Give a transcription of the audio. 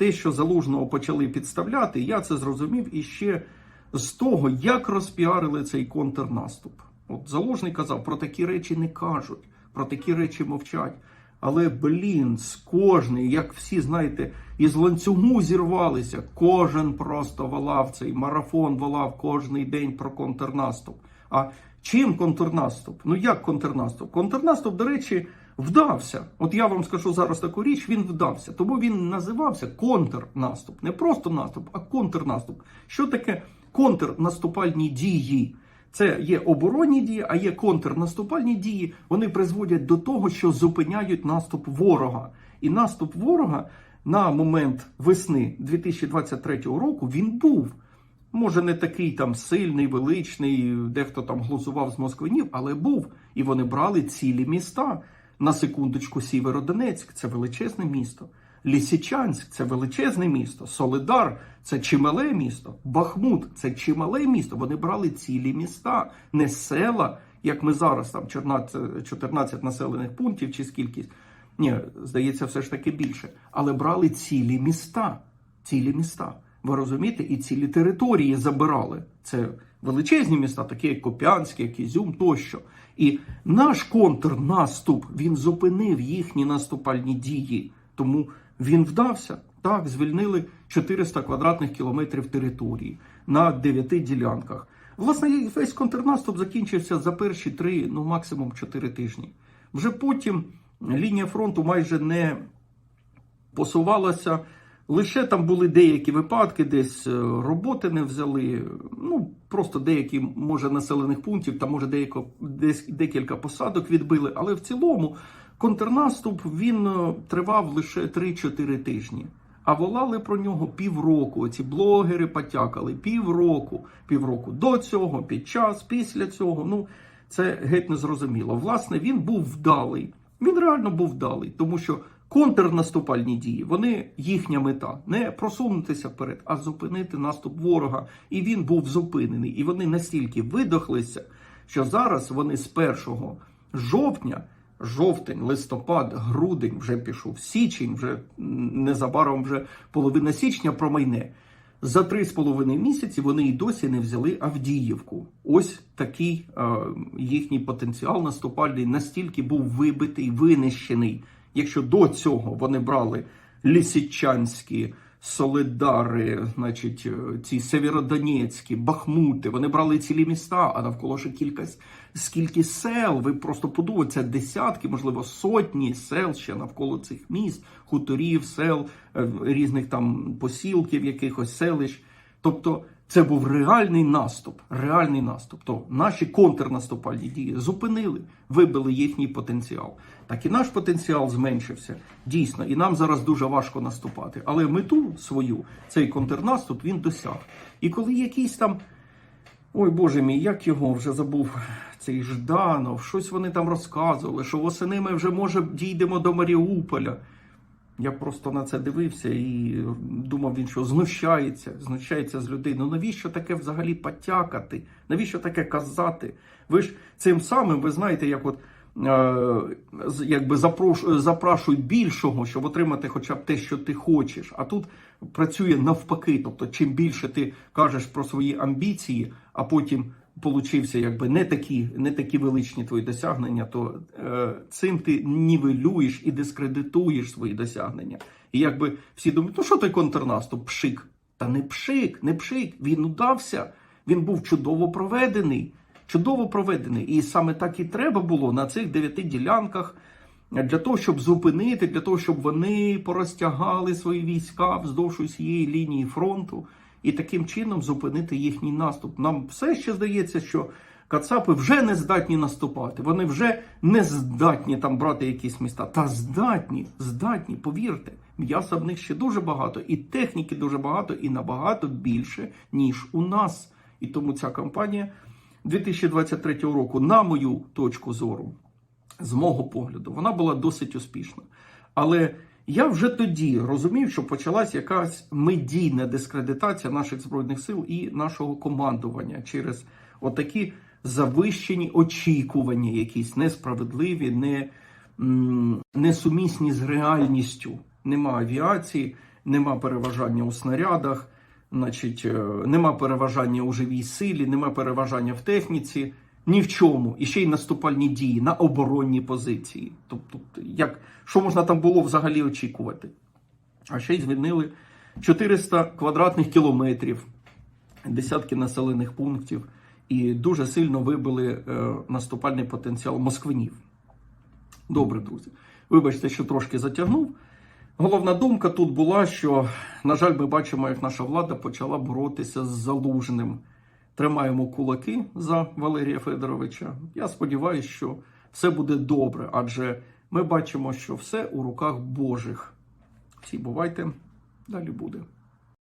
те, що залужного почали підставляти, я це зрозумів іще з того, як розпіарили цей контрнаступ. От залужний казав, про такі речі не кажуть, про такі речі мовчать. Але блін, з кожної, як всі знаєте, із ланцюгу зірвалися. Кожен просто волав цей марафон, волав кожний день про контрнаступ. А чим контрнаступ? Ну як контрнаступ? Контрнаступ, до речі, вдався. От я вам скажу зараз таку річ, він вдався. Тому він називався контрнаступ. Не просто наступ, а контрнаступ. Що таке контрнаступальні дії? Це є оборонні дії, а є контрнаступальні дії. Вони призводять до того, що зупиняють наступ ворога. І наступ ворога на момент весни 2023 року він був. Може, не такий там сильний, величний, дехто там глузував з москвинів, але був. І вони брали цілі міста. На секундочку, Сєвєродонецьк це величезне місто. Лісичанськ це величезне місто. Солидар це чимале місто. Бахмут це чимале місто. Вони брали цілі міста, не села, як ми зараз там 14, 14 населених пунктів чи скількись. Ні, здається, все ж таки більше. Але брали цілі міста. Цілі міста. Ви розумієте? І цілі території забирали. Це величезні міста, такі як Копянськ, як Ізюм тощо. І наш контрнаступ він зупинив їхні наступальні дії. Тому він вдався. Так, звільнили 400 квадратних кілометрів території на 9 ділянках. Власне, весь контрнаступ закінчився за перші три, ну максимум 4 тижні. Вже потім лінія фронту майже не посувалася. Лише там були деякі випадки, десь е, роботи не взяли. Ну просто деякі, може, населених пунктів, там може деяко, десь декілька посадок відбили. Але в цілому контрнаступ він е, тривав лише 3-4 тижні. А волали про нього півроку. Ці блогери потякали півроку, півроку до цього, під час, після цього. Ну це геть незрозуміло. Власне, він був вдалий. Він реально був вдалий, тому що контрнаступальні дії, вони їхня мета не просунутися вперед, а зупинити наступ ворога. І він був зупинений. І вони настільки видохлися, що зараз вони з 1 жовтня, жовтень, листопад, грудень вже пішов, січень, вже незабаром вже половина січня промайне. За три з половиною місяці вони і досі не взяли Авдіївку. Ось такий е, їхній потенціал наступальний настільки був вибитий, винищений. Якщо до цього вони брали Лісичанські, Солидари, значить, е, ці Северодонецькі, Бахмути, вони брали цілі міста, а навколо ще кілька скільки сел. Ви просто подумайте, десятки, можливо, сотні сел ще навколо цих міст, хуторів, сел, е, різних там посілків, якихось селищ. Тобто це був реальний наступ, реальний наступ. То наші контрнаступальні дії зупинили, вибили їхній потенціал. Так і наш потенціал зменшився. Дійсно, і нам зараз дуже важко наступати. Але мету свою, цей контрнаступ, він досяг. І коли якийсь там. Ой Боже мій, як його вже забув цей Жданов, щось вони там розказували, що восени ми вже може дійдемо до Маріуполя. Я просто на це дивився і думав, він що знущається, знущається з людей. Ну навіщо таке взагалі потякати? Навіщо таке казати? Ви ж цим самим, ви знаєте, як от е, якби запрош, запрашують більшого, щоб отримати хоча б те, що ти хочеш. А тут працює навпаки. Тобто, чим більше ти кажеш про свої амбіції, а потім получився якби не такі, не такі величні твої досягнення, то е, цим ти нівелюєш і дискредитуєш свої досягнення. І якби всі думають, ну що той контрнаступ, пшик. Та не пшик, не пшик. Він удався, він був чудово проведений. Чудово проведений. І саме так і треба було на цих дев'яти ділянках для того, щоб зупинити, для того, щоб вони порозтягали свої війська вздовж усієї лінії фронту і таким чином зупинити їхній наступ. Нам все ще здається, що Кацапи вже не здатні наступати. Вони вже не здатні там брати якісь міста. Та здатні, здатні, повірте. М'яса в них ще дуже багато, і техніки дуже багато, і набагато більше, ніж у нас. І тому ця кампанія 2023 року, на мою точку зору, з мого погляду, вона була досить успішна. Але я вже тоді розумів, що почалась якась медійна дискредитація наших збройних сил і нашого командування через отакі завищені очікування, якісь несправедливі, не, несумісні з реальністю. Нема авіації, нема переважання у снарядах, значить, е, нема переважання у живій силі, нема переважання в техніці, ні в чому. І ще й наступальні дії на оборонні позиції. Тобто, як, що можна там було взагалі очікувати? А ще й звільнили 400 квадратних кілометрів, десятки населених пунктів, і дуже сильно вибили е, наступальний потенціал москвинів. Добре, друзі. Вибачте, що трошки затягнув. Головна думка тут була, що, на жаль, ми бачимо, як наша влада почала боротися з залужним. Тримаємо кулаки за Валерія Федоровича. Я сподіваюся, що все буде добре, адже ми бачимо, що все у руках Божих. Всі бувайте, далі буде.